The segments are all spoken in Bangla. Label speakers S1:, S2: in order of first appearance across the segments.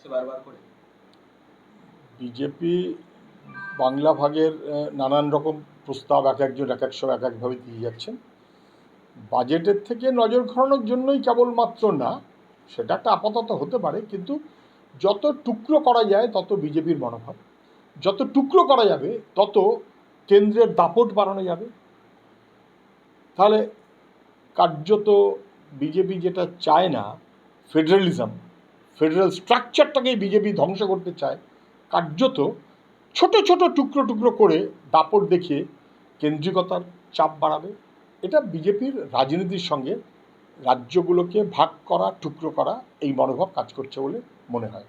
S1: থাকছে বারবার করে?
S2: বিজেপি বাংলা ভাগের নানান রকম প্রস্তাব এক একজন এক এক সময় এক একভাবে দিয়ে যাচ্ছেন। বাজেটের থেকে নজর ঘোরানোর জন্যই কেবলমাত্র না, সেটা একটা আপাতত হতে পারে, কিন্তু যত টুকরো করা যায় তত বিজেপির মনোভাব। যত টুকরো করা যাবে তত কেন্দ্রের দাপট বাড়ানো যাবে। তাহলে কার্যত বিজেপি যেটা চায় না, ফেডারেলিজম ফেডারেল স্ট্রাকচারটাকেই বিজেপি ধ্বংস করতে চায়, কার্যত ছোট ছোট টুকরো টুকরো করে দাপট দেখিয়ে কেন্দ্রিকতার চাপ বাড়াবে। এটা বিজেপির রাজনীতির সঙ্গে রাজ্যগুলোকে ভাগ করা, টুকরো করা এই মনোভাব কাজ করছে বলে মনে হয়।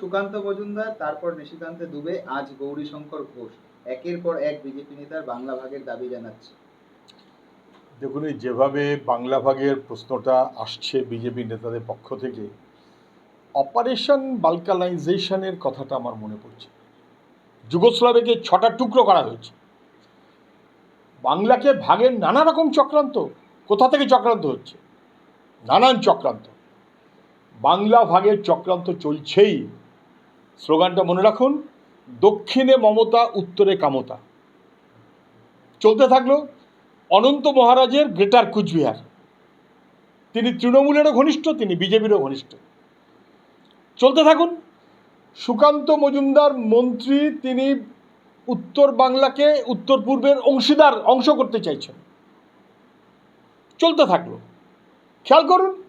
S1: সুকান্ত মজুমদার, তারপর নিশিকান্ত দুবে, আজ গৌরীশঙ্কর ঘোষ। একের পর এক বিজেপি নেতার বাংলা ভাগের দাবি জানাচ্ছে।
S2: দেখুন যেভাবে বাংলা ভাগের প্রশ্নটা আসছে বিজেপি নেতাদের পক্ষ থেকে, অপারেশন বালকানাইজেশনের কথাটা আমার মনে পড়ছে। যুগোস্লাভেকে ছটা টুকরো করা হয়েছে। বাংলাকে ভাগের নানা রকম চক্রান্ত, কোথা থেকে চক্রান্ত হচ্ছে? নানান চক্রান্ত। বাংলা ভাগের চক্রান্ত চলছেই। স্লোগানটা মনে রাখুন, দক্ষিণে মমতা, উত্তরে কামতা। চলতে থাকল অনন্ত মহারাজের গ্রেটার কুচবিহার। তিনি তৃণমূলেরও ঘনিষ্ঠ, তিনি বিজেপিরও ঘনিষ্ঠ। চলতে থাকুন। সুকান্ত মজুমদার মন্ত্রী, তিনি উত্তর বাংলাকে উত্তর পূর্বের অংশীদার, অংশ করতে চাইছেন। চলতে থাকল। খেয়াল করুন,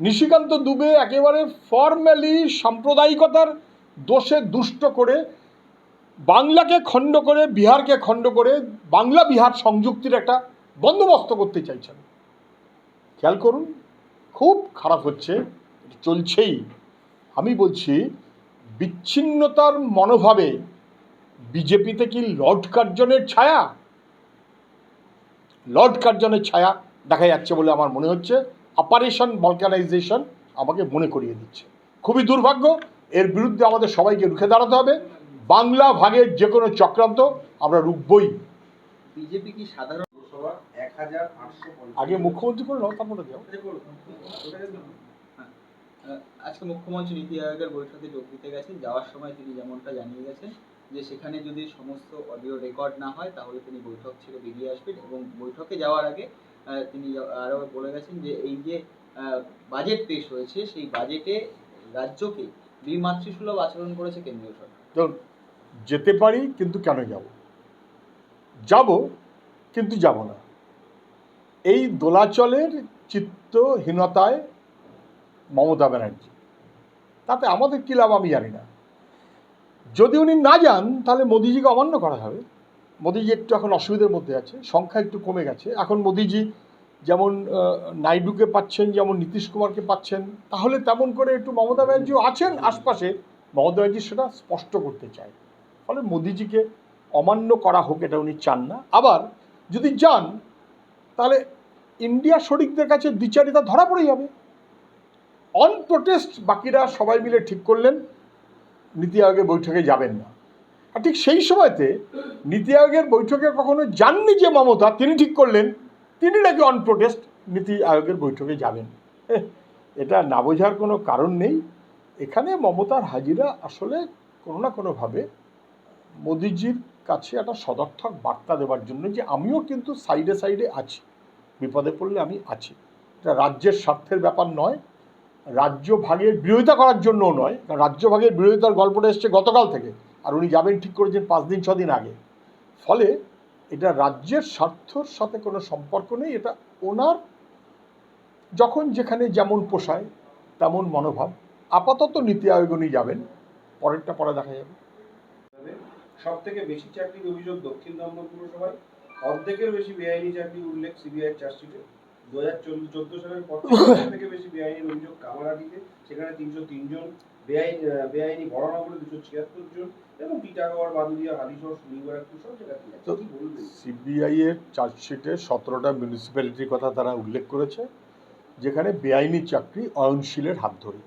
S2: নিশিকান্ত দুবে একেবারে ফর্ম্যালি সাম্প্রদায়িকতার দোষে দুষ্ট করে বাংলাকে খণ্ড করে, বিহারকে খণ্ড করে, বাংলা বিহার সংযুক্তির একটা বন্দোবস্ত করতে চাইছেন। খেয়াল করুন, খুব খারাপ হচ্ছে চলছেই। আমি বলছি, বিচ্ছিন্নতার মনোভাবে বিজেপিতে কি লর্ড কার্জনের ছায়া? লর্ড কার্জনের ছায়া দেখা যাচ্ছে বলে আমার মনে হচ্ছে, অপারেশন বলকানাইজেশন আমাকে মনে করিয়ে দিচ্ছে। খুবই দুর্ভাগ্য, এর বিরুদ্ধে আমাদের সবাইকে রুখে দাঁড়াতে হবে। বাংলা ভাগের যে কোনো চক্রান্ত আমরা রুখবই।
S1: বিজেপি কি সাধারণ
S2: আগে মুখ্যমন্ত্রী করে নাও তারপরে যাও।
S1: আজকে মুখ্যমন্ত্রী নীতি আয়োগের বৈঠকে যোগ দিতে গেছেন। যাওয়ার সময় তিনি যেমনটা জানিয়ে গেছেন যে সেখানে যদি সমস্ত অডিও রেকর্ড না হয় তাহলে তিনি বৈঠক ছেড়ে বেরিয়ে আসবেন এবং বৈঠকে যাওয়ার আগে তিনি আরও বলে গেছেন যে এই যে বাজেট পেশ হয়েছে সেই বাজেটে রাজ্যকে বিমাতৃসুলভ আচরণ করেছে কেন্দ্রীয় সরকার।
S2: যেতে পারি কিন্তু কেন যাব? যাব কিন্তু যাব না। এই দোলাচলের চিত্তহীনতায় মমতা ব্যানার্জি। তাতে আমাদের কী লাভ আমি জানি না। যদি উনি না যান, তাহলে মোদিজিকে অমান্য করা হবে। মোদিজি একটু এখন অসুবিধার মধ্যে আছে, সংখ্যা একটু কমে গেছে। এখন মোদিজি যেমন নাইডুকে পাচ্ছেন, যেমন নীতিশ কুমারকে পাচ্ছেন, তাহলে তেমন করে একটু মমতা ব্যানার্জিও আছেন আশপাশে। মমতা ব্যানার্জি সেটা স্পষ্ট করতে চায়। ফলে মোদিজিকে অমান্য করা হোক এটা উনি চান না। আবার যদি যান তাহলে ইন্ডিয়া শরিকদের কাছে দ্বিচারিতা ধরা পড়ে যাবে। অন প্রোটেস্ট বাকিরা সবাই মিলে ঠিক করলেন নীতি আয়োগের বৈঠকে যাবেন না। আর ঠিক সেই সময়তে নীতি আয়োগের বৈঠকে কখনো যাননি যে মমতা তিনি ঠিক করলেন তিনি নাকি অন প্রোটেস্ট নীতি আয়োগের বৈঠকে যাবেন। এহ, এটা না বোঝার কোনো কারণ নেই। এখানে মমতার হাজিরা আসলে কোনো না কোনোভাবে মোদিজির কাছে একটা সদর্থক বার্তা দেওয়ার জন্য যে আমিও কিন্তু সাইডে সাইডে আছি। বিপদে পড়লে আমি আছি। এটা রাজ্যের স্বার্থের ব্যাপার নয় রাজ্য ভাগের বিরোধিতা করার জন্যও নয়, কারণ রাজ্য ভাগের বিরোধিতার গল্পটা এসছে গতকাল থেকে, আর উনি যাবেন ঠিক করেছেন পাঁচ দিন, ছ দিন আগে। ফলে এটা রাজ্যের স্বার্থর সাথে কোনো সম্পর্ক নেই, এটা ওনার, যখন যেখানে যেমন পোষায়, তেমন মনোভাব। আপাতত নীতি আয়োগ উনি যাবেন, পরেরটা পরে দেখা যাবে।
S3: সব থেকে বেশি চাকরির অভিযোগ দক্ষিণ দমদম পুরসভায় অর্ধেকের বেশি বেআইনি চাকরির উল্লেখ সিবিআই চার্জশিটে। দু হাজার চোদ্দ সালের পর থেকে বেশি বেআইনি অভিযোগ কামারাটিতে সেখানে তিনশো তিনজন বেআইনি বেআইনি বড়নগরে দুশো ছিয়াত্তর জন এবং টিটাগড় বাদুরিয়া হালিশহর শনিবারপুর সব জায়গাতে
S2: তো- সিবিআই এর চার্জশিটে সতেরোটা মিউনিসিপ্যালিটির কথা তারা উল্লেখ করেছে যেখানে বেআইনি চাকরি অয়নশীলের হাত ধরে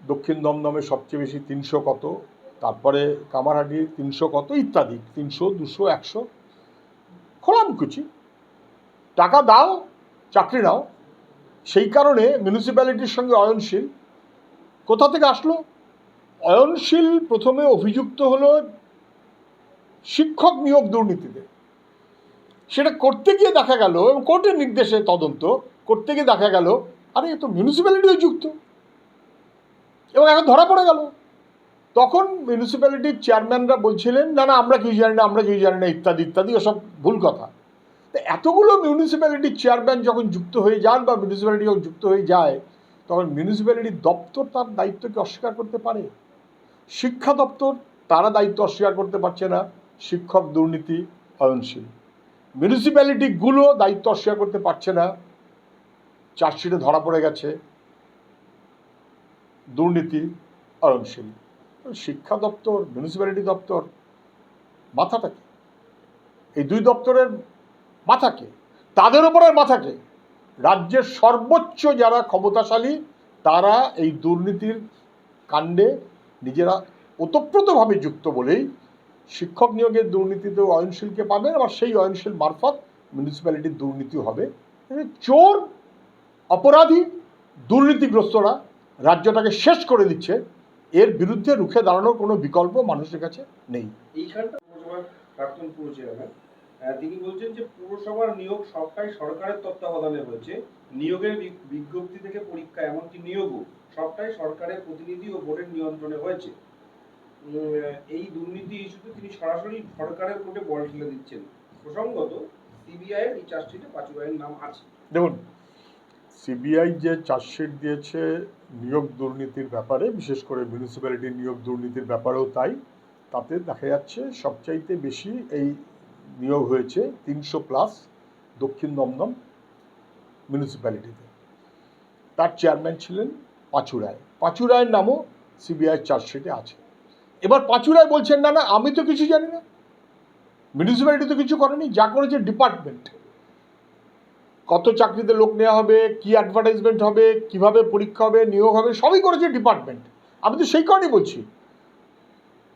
S2: দক্ষিণ দমদমে সবচেয়ে বেশি তিনশো কত তারপরে কামারহাটি তিনশো কত ইত্যাদি তিনশো দুশো একশো খোলামকুচি টাকা দাও, চাকরি নাও। সেই কারণে মিউনিসিপ্যালিটির সঙ্গে অয়নশীল। কোথা থেকে আসলো? অয়নশীল প্রথমে অভিযুক্ত হলো শিক্ষক নিয়োগ দুর্নীতিতে। সেটা করতে গিয়ে দেখা গেল, এবং কোর্টের নির্দেশে তদন্ত করতে গিয়ে দেখা গেল, আরে এ তো মিউনিসিপ্যালিটিও যুক্ত। এবং এখন ধরা পড়ে গেল। তখন মিউনিসিপ্যালিটির চেয়ারম্যানরা বলছিলেন, না না, আমরা কিছু জানি না, আমরা কিছু জানি না, ইত্যাদি ইত্যাদি ওসব ভুল কথা। এতগুলো মিউনিসিপ্যালিটির চেয়ারম্যান যখন যুক্ত হয়ে যান বা মিউনিসিপ্যালিটি যখন যুক্ত হয়ে যায়, তখন মিউনিসিপ্যালিটির দপ্তর তার দায়িত্বকে অস্বীকার করতে পারে। শিক্ষা দপ্তর তারা দায়িত্ব অস্বীকার করতে পারছে না। শিক্ষক দুর্নীতি অয়নশীল মিউনিসিপ্যালিটিগুলো দায়িত্ব অস্বীকার করতে পারছে না। চার্জশিটে ধরা পড়ে গেছে। দুর্নীতি অয়নশীল শিক্ষা দপ্তর মিউনিসিপ্যালিটি দপ্তর মাথাটাকে এই দুই দপ্তরের মাথাকে তাদের ওপরের মাথাকে রাজ্যের সর্বোচ্চ যারা ক্ষমতাশালী, তারা এই দুর্নীতির কাণ্ডে নিজেরা ওতপ্রোতভাবে যুক্ত বলেই শিক্ষক নিয়োগের দুর্নীতিতেও অয়নশীলকে পাবেন আবার সেই অয়নশীল মারফত মিউনিসিপ্যালিটির দুর্নীতি হবে। চোর, অপরাধী, দুর্নীতিগ্রস্তরা রাজ্যটাকে শেষ করে দিচ্ছে। এর বিরুদ্ধে রুখে দাঁড়ানোর কোনো বিকল্প মানুষের কাছে নেই।
S3: এইখানটা প্রাক্তন পুর চেয়ারম্যান। তিনি বলছেন যে পুরসভার নিয়োগ সবটাই সরকারের তত্ত্বাবধানে হয়েছে। নিয়োগের বিজ্ঞপ্তি থেকে পরীক্ষা এমনকি নিয়োগও সবটাই সরকারের প্রতিনিধি ও বোর্ডের নিয়ন্ত্রণে হয়েছে। এই দুর্নীতি ইস্যুতে তিনি সরাসরি সরকারের কোর্টে বল ঠেলে দিচ্ছেন। প্রসঙ্গত সিবিআই এর এই চার্জশিটে পাচুরায়ের নাম আছে।
S2: দেখুন সিবিআই যে চার্জশিট দিয়েছে নিয়োগ দুর্নীতির ব্যাপারে, বিশেষ করে মিউনিসিপ্যালিটির নিয়োগ দুর্নীতির ব্যাপারেও তাই, তাতে দেখা যাচ্ছে সবচাইতে বেশি এই নিয়োগ হয়েছে তিনশো প্লাস দক্ষিণ দমদম মিউনিসিপ্যালিটিতে তার চেয়ারম্যান ছিলেন পাঁচুরায় পাঁচুরায়ের নামও সিবিআই চার্জশিটে আছে। এবার পাঁচুরায় বলছেন, না না, আমি তো কিছু জানি না। মিউনিসিপ্যালিটি তো কিছু করেনি, যা করেছে ডিপার্টমেন্ট কত চাকরিতে লোক নেওয়া হবে, কি অ্যাডভার্টাইজমেন্ট হবে, কীভাবে পরীক্ষা হবে, নিয়োগ হবে, সবই করেছে ডিপার্টমেন্ট আমি তো সেই কারণেই বলছি।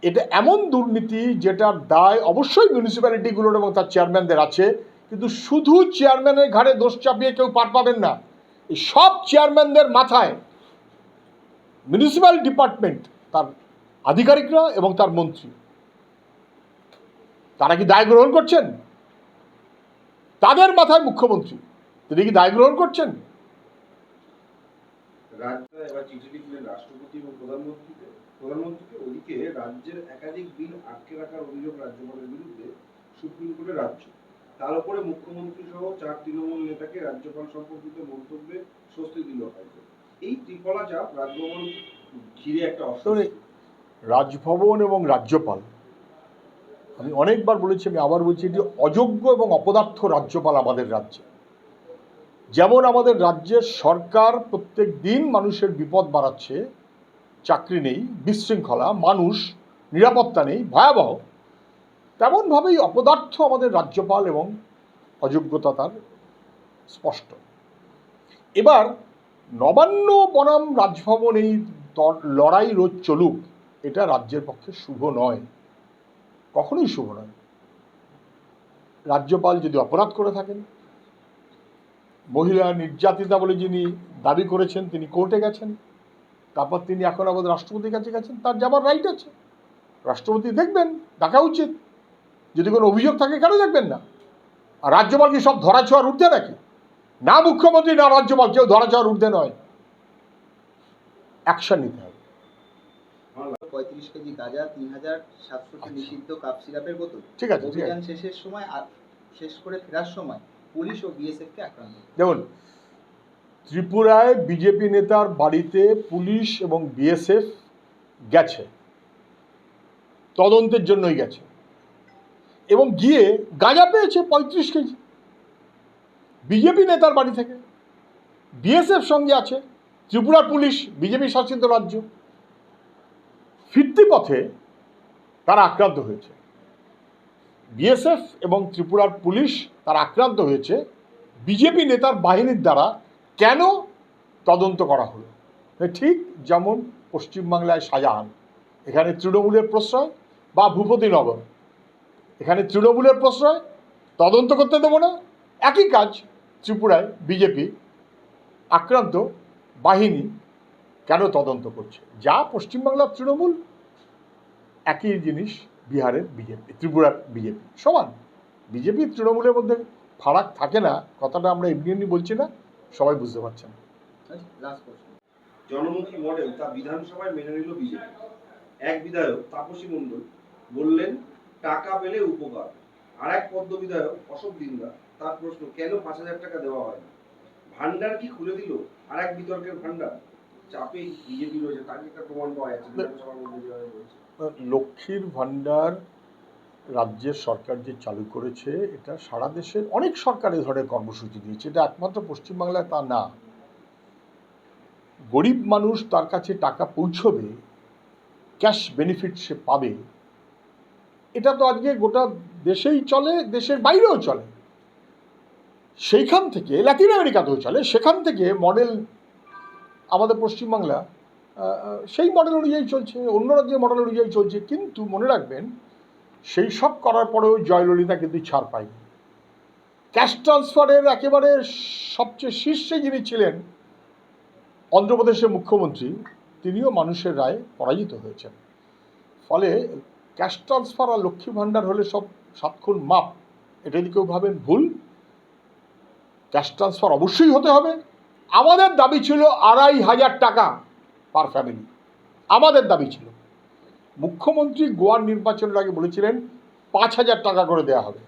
S2: এটা এমন দুর্নীতি যেটার দায় অবশ্যই মিউনিসিপ্যালিটিগুলোর এবং তার চেয়ারম্যানদের আছে, কিন্তু শুধু চেয়ারম্যানের ঘাড়ে দোষ চাপিয়ে কেউ পার পাবেন না। এই সব চেয়ারম্যানদের মাথায় মিউনিসিপ্যাল ডিপার্টমেন্ট তার আধিকারিকরা এবং তার মন্ত্রী। তারা কি দায় গ্রহণ করছেন? তাদের মাথায় মুখ্যমন্ত্রী। তিনি কি দায় গ্রহণ করছেন?
S3: রাষ্ট্রপতি এবং প্রধানমন্ত্রীকে। প্রধানমন্ত্রীকে ওদিকে রাজ্যের একাধিক বিল আটকে রাখার অভিযোগ রাজ্যপালের বিরুদ্ধে সুপ্রিম কোর্টে রাজ্য। তার উপরে মুখ্যমন্ত্রী সহ চার তৃণমূল নেতাকে রাজ্যপাল সম্পর্কিত মন্তব্যে স্বস্তি দিল হাইকোর্ট। এই ত্রিফলা চাপ রাজভবন ঘিরে একটা
S2: রাজভবন এবং রাজ্যপাল আমি অনেকবার বলেছি আমি আবার বলছি এটি অযোগ্য এবং অপদার্থ রাজ্যপাল আমাদের রাজ্যে। যেমন আমাদের রাজ্যের সরকার প্রত্যেক দিন মানুষের বিপদ বাড়াচ্ছে, চাকরি নেই, বিশৃঙ্খলা, মানুষ নিরাপত্তা নেই, ভয়াবহ, তেমনভাবেই অপদার্থ আমাদের রাজ্যপাল এবং অযোগ্যতা তার স্পষ্ট। এবার নবান্ন বনাম রাজভবন এই লড়াই রোজ চলুক, এটা রাজ্যের পক্ষে শুভ নয়। কখনোই শুভ নয়। রাজ্যপাল যদি অপরাধ করে থাকেন মহিলা নির্যাতিতা বলে যিনি দাবি করেছেন তিনি কোর্টে গেছেন। তারপর তিনি এখন আমাদের রাষ্ট্রপতির কাছে গেছেন তার যাবার রাইট আছে। রাষ্ট্রপতি দেখবেন দেখা উচিত। যদি কোনো অভিযোগ থাকে কেন দেখবেন না? আর রাজ্যপাল কি সব ধরা ছোঁয়ার ঊর্ধ্বে নাকি? না মুখ্যমন্ত্রী না রাজ্যপাল কেউ ধরা ছোঁয়ার ঊর্ধ্বে নয়। অ্যাকশন নিতে হবে।
S1: পঁয়ত্রিশ কেজি গাঁজা তিন হাজার সাতশোটি নিষিদ্ধ কাপ সিরাপের বোতল।
S2: ঠিক আছে ঠিক আছে।
S1: অভিযান শেষের সময় আর- শেষ করে ফেরার সময় পুলিশ ও বিএসএফ কে আক্রান্ত
S2: দেখুন, ত্রিপুরায় বিজেপি নেতার বাড়িতে পুলিশ এবং বিএসএফ গেছে। তদন্তের জন্যই গেছে। এবং গিয়ে গাঁজা পেয়েছে পঁয়ত্রিশ কেজি। বিজেপি নেতার বাড়ি থেকে। বিএসএফ সঙ্গে আছে ত্রিপুরার পুলিশ বিজেপি শাসিত রাজ্য। ফিরতি পথে তারা আক্রান্ত হয়েছে। বিএসএফ এবং ত্রিপুরার পুলিশ তারা আক্রান্ত হয়েছে। বিজেপি নেতার বাহিনীর দ্বারা কেন তদন্ত করা হলো? ঠিক যেমন পশ্চিমবাংলায় শাহজাহান এখানে তৃণমূলের প্রশ্রয় বা ভূপতিনগর এখানে তৃণমূলের প্রশ্রয়, তদন্ত করতে দেবো না। একই কাজ ত্রিপুরায় বিজেপি আক্রান্ত বাহিনী কেন তদন্ত করছে? যা পশ্চিমবাংলার তৃণমূল একই জিনিস বিহারের বিজেপি, ত্রিপুরার বিজেপি, সমান। বিজেপি, তৃণমূলের মধ্যে ফারাক থাকে না, কথাটা আমরা এমনি এমনি বলছি না, সবাই বুঝতে পারছেন
S1: লাস্ট
S3: জনমুখী মডেল তা বিধানসভায় মেনে নিল বিজেপি। এক বিধায়ক তাপসী মণ্ডল বললেন, টাকা পেলে উপকার। আর এক পদ্ম বিধায়ক অশোক দিন্দা তার প্রশ্ন, কেন পাঁচ হাজার টাকা দেওয়া হয় না? ভান্ডার কি খুলে দিল? আর এক বিতর্কের ভান্ডার। চাপে বিজেপি রয়েছে, তার একটা প্রমাণ পাওয়া যাচ্ছে, বিধানসভার মধ্যে
S2: লক্ষ্মীর ভাণ্ডার রাজ্যের সরকার যে চালু করেছে, এটা সারা দেশের অনেক সরকার এ ধরনের কর্মসূচি দিয়েছে। এটা একমাত্র পশ্চিমবাংলায় তা না। গরিব মানুষ তার কাছে টাকা পৌঁছবে, ক্যাশ বেনিফিট সে পাবে। এটা তো আজকে গোটা দেশেই চলে, দেশের বাইরেও চলে। সেইখান থেকে ল্যাটিন আমেরিকাতেও চলে, সেখান থেকে মডেল আমাদের পশ্চিমবাংলা সেই মডেল অনুযায়ী চলছে অন্য রাজ্যের মডেল অনুযায়ী চলছে, কিন্তু মনে রাখবেন, সেই সব করার পরেও জয়ললিতা কিন্তু ছাড় পায়নি। ক্যাশ ট্রান্সফারের একেবারে সবচেয়ে শীর্ষে যিনি ছিলেন, অন্ধ্রপ্রদেশের মুখ্যমন্ত্রী, তিনিও মানুষের রায়ে পরাজিত হয়েছেন। ফলে ক্যাশ ট্রান্সফার আর লক্ষ্মী ভাণ্ডার হলে সব সাতক্ষণ মাপ, এটা যদি কেউ ভাবেন ভুল ক্যাশ ট্রান্সফার অবশ্যই হতে হবে। আমাদের দাবি ছিল আড়াই হাজার টাকা। পার ফ্যামিলি আমাদের দাবি ছিল, মুখ্যমন্ত্রী গোয়ার নির্বাচনের আগে বলেছিলেন, পাঁচ হাজার টাকা করে দেওয়া হবে।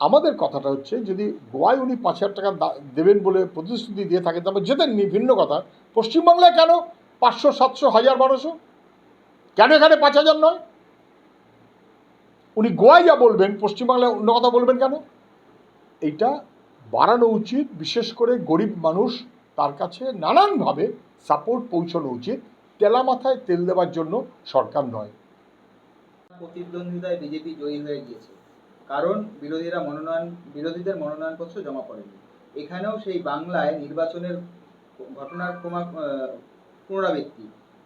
S2: আমাদের কথাটা হচ্ছে, যদি গোয়ায় উনি পাঁচ হাজার টাকা দেবেন বলে প্রতিশ্রুতি দিয়ে থাকেন তবে যেতেননি ভিন্ন কথা। পশ্চিমবাংলায় কেন পাঁচশো, সাতশো, হাজার, বারোশো? কেন এখানে পাঁচ হাজার নয়? উনি গোয়ায় যা বলবেন, পশ্চিমবাংলায় অন্য কথা বলবেন কেন? এইটা বাড়ানো উচিত, বিশেষ করে গরিব মানুষ তার কাছে নানানভাবে সাপোর্ট পৌঁছানো উচিত। তেলা মাথায় তেল দেওয়ার জন্য সরকার নয়।
S1: প্রতিদ্বন্দ্বিতায় বিজেপি জয়ী হয়ে গিয়েছে। কারণ বিরোধীরা মনোনয়ন, বিরোধীদের মনোনয়নপত্র জমা পড়েনি এখানেও সেই বাংলায় নির্বাচনের ঘটনার ক্রমা পুনরাবৃত্তি,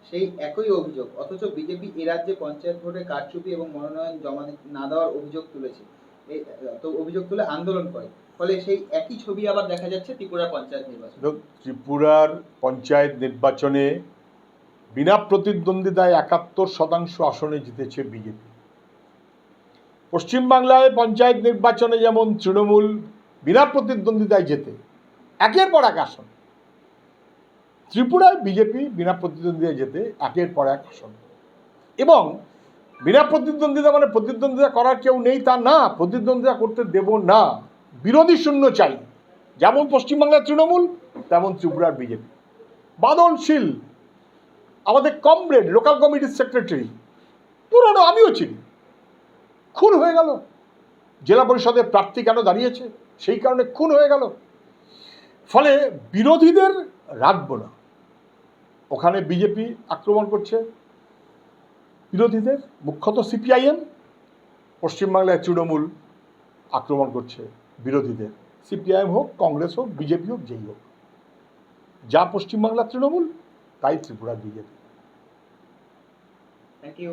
S1: সেই একই অভিযোগ। অথচ বিজেপি এ রাজ্যে পঞ্চায়েত ভোটে কারচুপি এবং মনোনয়ন জমা না দেওয়ার অভিযোগ তুলেছে। অভিযোগ তুলে আন্দোলন করে। ফলে সেই একই ছবি আবার দেখা যাচ্ছে ত্রিপুরা পঞ্চায়েত নির্বাচন।
S2: ত্রিপুরার পঞ্চায়েত নির্বাচনে বিনা প্রতিদ্বন্দ্বিতায় একাত্তর শতাংশ আসনে জিতেছে বিজেপি। পশ্চিমবাংলায় পঞ্চায়েত নির্বাচনে যেমন তৃণমূল বিনা প্রতিদ্বন্দ্বিতায় জেতে, একের পর এক আসন। ত্রিপুরায় বিজেপি বিনা প্রতিদ্বন্দ্বিতায় যেতে একের পর এক আসন। এবং বিনা প্রতিদ্বন্দ্বিতা মানে প্রতিদ্বন্দ্বিতা করার কেউ নেই তা না, প্রতিদ্বন্দ্বিতা করতে দেব না। বিরোধী শূন্য চাই। যেমন পশ্চিমবাংলার তৃণমূল, তেমন ত্রিপুরার বিজেপি। বাদলশীল, আমাদের কমরেড, লোকাল কমিটির সেক্রেটারি, পুরনো আমিও চিনি। খুন হয়ে গেল। জেলা পরিষদের প্রার্থী কেন দাঁড়িয়েছে? সেই কারণে খুন হয়ে গেল। ফলে বিরোধীদের রাখব না। ওখানে বিজেপি আক্রমণ করছে। বিরোধীদের, মুখ্যত সিপিআইএম, পশ্চিমবাংলায় তৃণমূল আক্রমণ করছে বিরোধীদের। সিপিআইএম হোক, কংগ্রেস হোক, বিজেপি হোক, যেই হোক। যা পশ্চিমবাংলার তৃণমূল, তাই ত্রিপুরার বিজেপি।
S1: Thank you